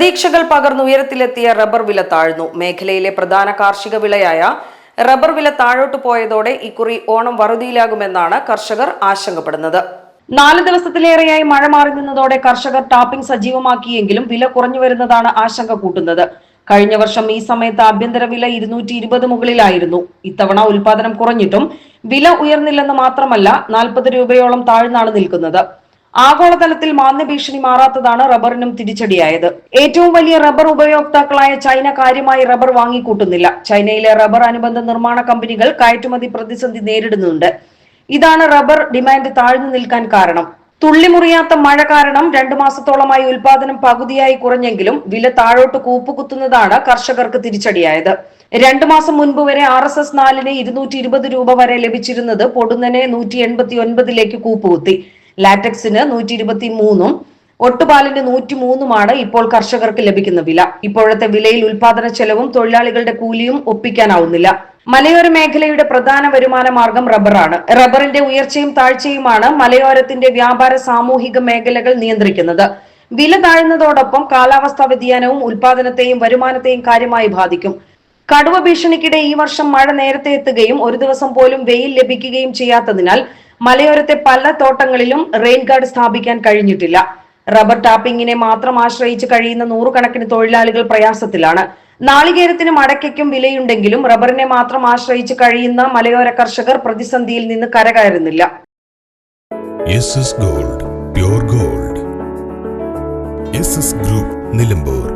പ്രതീക്ഷകൾ പകർന്നുയരത്തിലെത്തിയ റബ്ബർ വില താഴ്ന്നു. മേഖലയിലെ പ്രധാന കാർഷിക വിളയായ റബ്ബർ വില താഴോട്ട് പോയതോടെ ഇക്കുറി ഓണം വറുതിയിലാകുമെന്നാണ് കർഷകർ ആശങ്കപ്പെടുന്നത്. നാല് ദിവസത്തിലേറെയായി മഴ മാറി നിന്നതോടെ കർഷകർ ടാപ്പിംഗ് സജീവമാക്കിയെങ്കിലും വില കുറഞ്ഞു വരുന്നതാണ് ആശങ്ക കൂട്ടുന്നത്. കഴിഞ്ഞ വർഷം ഈ സമയത്ത് ആഭ്യന്തര വില ഇരുന്നൂറ്റി ഇരുപത് മുകളിലായിരുന്നു. ഇത്തവണ ഉൽപാദനം കുറഞ്ഞിട്ടും വില ഉയർന്നില്ലെന്ന് മാത്രമല്ല നാൽപ്പത് രൂപയോളം താഴ്ന്നാണ് നിൽക്കുന്നത്. ആഗോളതലത്തിൽ മാന്ദ്യഭീഷണി മാറാത്തതാണ് റബ്ബറിനും തിരിച്ചടിയായത്. ഏറ്റവും വലിയ റബ്ബർ ഉപയോക്താക്കളായ ചൈന കാര്യമായി റബ്ബർ വാങ്ങിക്കൂട്ടുന്നില്ല. ചൈനയിലെ റബ്ബർ അനുബന്ധ നിർമ്മാണ കമ്പനികൾ കയറ്റുമതി പ്രതിസന്ധി നേരിടുന്നുണ്ട്. ഇതാണ് റബ്ബർ ഡിമാൻഡ് താഴ്ന്നു നിൽക്കാൻ കാരണം. തുള്ളിമുറിയാത്ത മഴ കാരണം രണ്ടു മാസത്തോളമായി ഉൽപാദനം പകുതിയായി കുറഞ്ഞെങ്കിലും വില താഴോട്ട് കൂപ്പുകുത്തുന്നതാണ് കർഷകർക്ക് തിരിച്ചടിയായത്. രണ്ടു മാസം മുൻപ് വരെ ആർ എസ് എസ് നാലിന് ഇരുന്നൂറ്റി ഇരുപത് രൂപ വരെ ലഭിച്ചിരുന്നത് പൊടുന്നനെ നൂറ്റി എൺപത്തി ഒൻപതിലേക്ക് കൂപ്പുകുത്തി. ലാറ്റക്സിന് നൂറ്റി ഇരുപത്തി മൂന്നും ഒട്ടുപാലിന് നൂറ്റി മൂന്നുമാണ് ഇപ്പോൾ കർഷകർക്ക് ലഭിക്കുന്ന വില. ഇപ്പോഴത്തെ വിലയിൽ ഉൽപാദന ചെലവും തൊഴിലാളികളുടെ കൂലിയും ഒപ്പിക്കാനാവുന്നില്ല. മലയോര മേഖലയുടെ പ്രധാന വരുമാന മാർഗം റബ്ബറാണ്. റബ്ബറിന്റെ ഉയർച്ചയും താഴ്ചയുമാണ് മലയോരത്തിന്റെ വ്യാപാര സാമൂഹിക മേഖലകൾ നിയന്ത്രിക്കുന്നത്. വില താഴ്ന്നതോടൊപ്പം കാലാവസ്ഥാ വ്യതിയാനവും ഉൽപാദനത്തെയും വരുമാനത്തെയും കാര്യമായി ബാധിക്കും. കടുവ ഭീഷണിക്കിടെ ഈ വർഷം മഴ നേരത്തെ എത്തുകയും ഒരു ദിവസം പോലും വെയിൽ ലഭിക്കുകയും ചെയ്യാത്തതിനാൽ മലയോരത്തെ പല തോട്ടങ്ങളിലും റെയിൻ ഗാർഡ് സ്ഥാപിക്കാൻ കഴിഞ്ഞിട്ടില്ല. റബ്ബർ ടാപ്പിംഗിനെ മാത്രം ആശ്രയിച്ച് കഴിയുന്ന നൂറുകണക്കിന് തൊഴിലാളികൾ പ്രയാസത്തിലാണ്. നാളികേരത്തിനും അടയ്ക്കും വിലയുണ്ടെങ്കിലും റബ്ബറിനെ മാത്രം ആശ്രയിച്ച് കഴിയുന്ന മലയോര കർഷകർ പ്രതിസന്ധിയിൽ നിന്ന് കരകയറുന്നില്ല. Gold gold group Nilambur